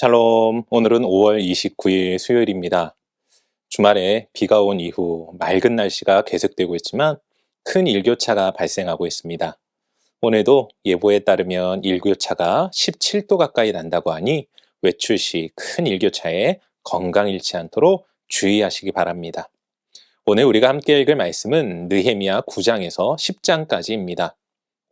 샬롬, 오늘은 5월 29일 수요일입니다. 주말에 비가 온 이후 맑은 날씨가 계속되고 있지만 큰 일교차가 발생하고 있습니다. 오늘도 예보에 따르면 일교차가 17도 가까이 난다고 하니 외출 시 큰 일교차에 건강 잃지 않도록 주의하시기 바랍니다. 오늘 우리가 함께 읽을 말씀은 느헤미야 9장에서 10장까지입니다.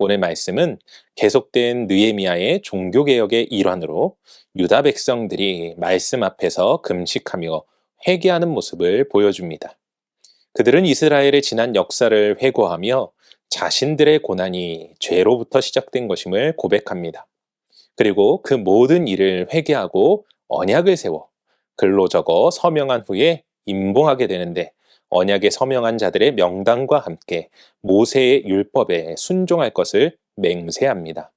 오늘 말씀은 계속된 느헤미야의 종교 개혁의 일환으로 유다 백성들이 말씀 앞에서 금식하며 회개하는 모습을 보여줍니다. 그들은 이스라엘의 지난 역사를 회고하며 자신들의 고난이 죄로부터 시작된 것임을 고백합니다. 그리고 그 모든 일을 회개하고 언약을 세워 글로 적어 서명한 후에 임봉하게 되는데 언약에 서명한 자들의 명단과 함께 모세의 율법에 순종할 것을 맹세합니다.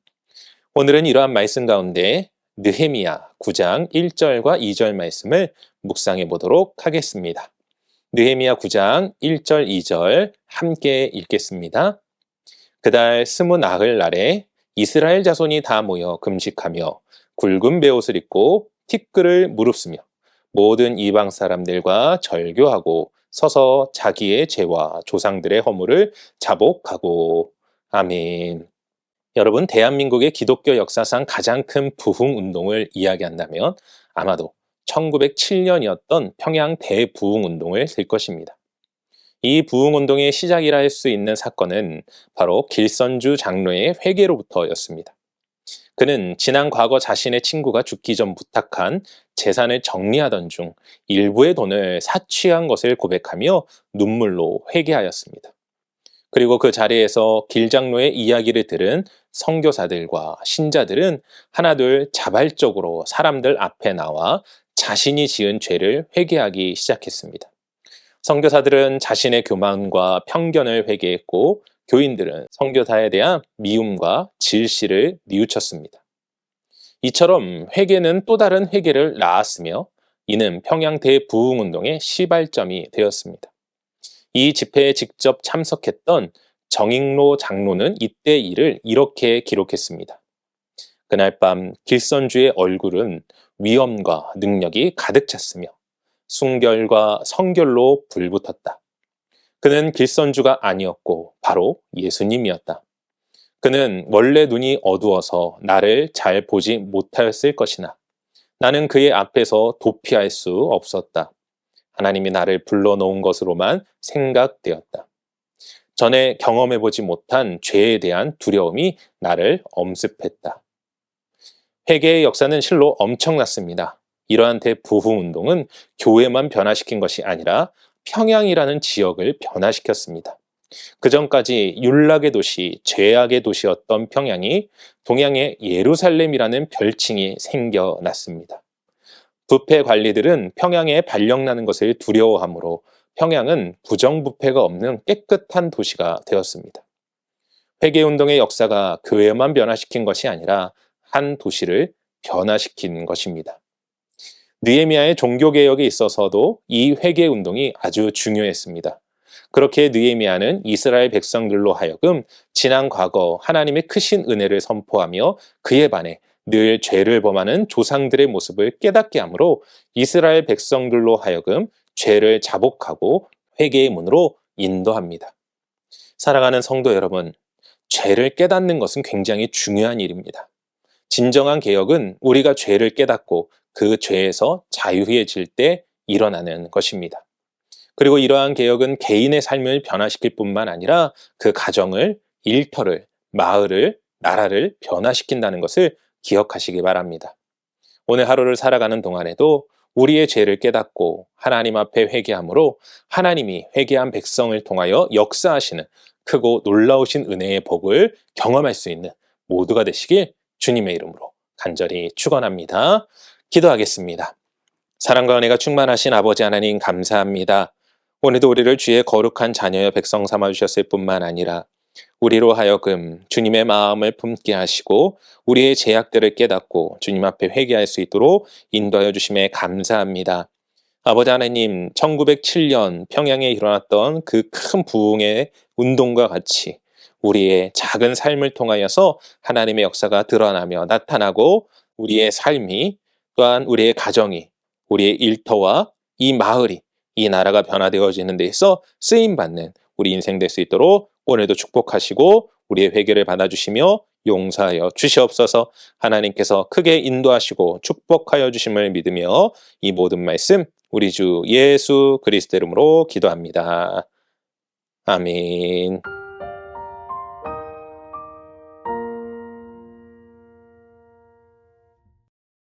오늘은 이러한 말씀 가운데 느헤미야 9장 1절과 2절 말씀을 묵상해 보도록 하겠습니다. 느헤미야 9장 1절 2절 함께 읽겠습니다. 그달 스무나흘 날에 이스라엘 자손이 다 모여 금식하며 굵은 베옷을 입고 티끌을 무릅쓰며 모든 이방 사람들과 절교하고 서서 자기의 죄와 조상들의 허물을 자복하고 아멘. 여러분 대한민국의 기독교 역사상 가장 큰 부흥 운동을 이야기한다면 아마도 1907년이었던 평양 대부흥 운동을 들 것입니다. 이 부흥 운동의 시작이라 할 수 있는 사건은 바로 길선주 장로의 회계로부터였습니다. 그는 지난 과거 자신의 친구가 죽기 전 부탁한 재산을 정리하던 중 일부의 돈을 사취한 것을 고백하며 눈물로 회개하였습니다. 그리고 그 자리에서 길장로의 이야기를 들은 선교사들과 신자들은 하나둘 자발적으로 사람들 앞에 나와 자신이 지은 죄를 회개하기 시작했습니다. 선교사들은 자신의 교만과 편견을 회개했고 교인들은 선교사에 대한 미움과 질시를 뉘우쳤습니다. 이처럼 회개는 또 다른 회개를 낳았으며 이는 평양 대부흥 운동의 시발점이 되었습니다. 이 집회에 직접 참석했던 정익로 장로는 이때 일을 이렇게 기록했습니다. 그날 밤 길선주의 얼굴은 위엄과 능력이 가득 찼으며 순결과 성결로 불붙었다. 그는 길선주가 아니었고 바로 예수님이었다. 그는 원래 눈이 어두워서 나를 잘 보지 못하였을 것이나 나는 그의 앞에서 도피할 수 없었다. 하나님이 나를 불러놓은 것으로만 생각되었다. 전에 경험해보지 못한 죄에 대한 두려움이 나를 엄습했다. 회개의 역사는 실로 엄청났습니다. 이러한 대부흥 운동은 교회만 변화시킨 것이 아니라 평양이라는 지역을 변화시켰습니다. 그 전까지 율락의 도시, 죄악의 도시였던 평양이 동양의 예루살렘이라는 별칭이 생겨났습니다. 부패 관리들은 평양에 발령나는 것을 두려워하므로 평양은 부정부패가 없는 깨끗한 도시가 되었습니다. 회계운동의 역사가 교회만 변화시킨 것이 아니라 한 도시를 변화시킨 것입니다. 느에미아의 종교 개혁에 있어서도 이 회계운동이 아주 중요했습니다. 그렇게 느에미아는 이스라엘 백성들로 하여금 지난 과거 하나님의 크신 은혜를 선포하며 그에 반해 늘 죄를 범하는 조상들의 모습을 깨닫게 하므로 이스라엘 백성들로 하여금 죄를 자복하고 회개의 문으로 인도합니다. 사랑하는 성도 여러분, 죄를 깨닫는 것은 굉장히 중요한 일입니다. 진정한 개혁은 우리가 죄를 깨닫고 그 죄에서 자유해질 때 일어나는 것입니다. 그리고 이러한 개혁은 개인의 삶을 변화시킬 뿐만 아니라 그 가정을, 일터를, 마을을, 나라를 변화시킨다는 것을 기억하시기 바랍니다. 오늘 하루를 살아가는 동안에도 우리의 죄를 깨닫고 하나님 앞에 회개함으로 하나님이 회개한 백성을 통하여 역사하시는 크고 놀라우신 은혜의 복을 경험할 수 있는 모두가 되시길 주님의 이름으로 간절히 축원합니다. 기도하겠습니다. 사랑과 은혜가 충만하신 아버지 하나님 감사합니다. 오늘도 우리를 주의 거룩한 자녀여 백성 삼아 주셨을 뿐만 아니라 우리로 하여금 주님의 마음을 품게 하시고 우리의 제약들을 깨닫고 주님 앞에 회개할 수 있도록 인도하여 주심에 감사합니다. 아버지 하나님, 1907년 평양에 일어났던 그 큰 부흥의 운동과 같이 우리의 작은 삶을 통하여서 하나님의 역사가 드러나며 나타나고 우리의 삶이 또한 우리의 가정이, 우리의 일터와 이 마을이, 이 나라가 변화되어지는 데 있어 쓰임받는 우리 인생 될 수 있도록 오늘도 축복하시고 우리의 회개를 받아주시며 용서하여 주시옵소서 하나님께서 크게 인도하시고 축복하여 주심을 믿으며 이 모든 말씀 우리 주 예수 그리스도 이름으로 기도합니다. 아멘.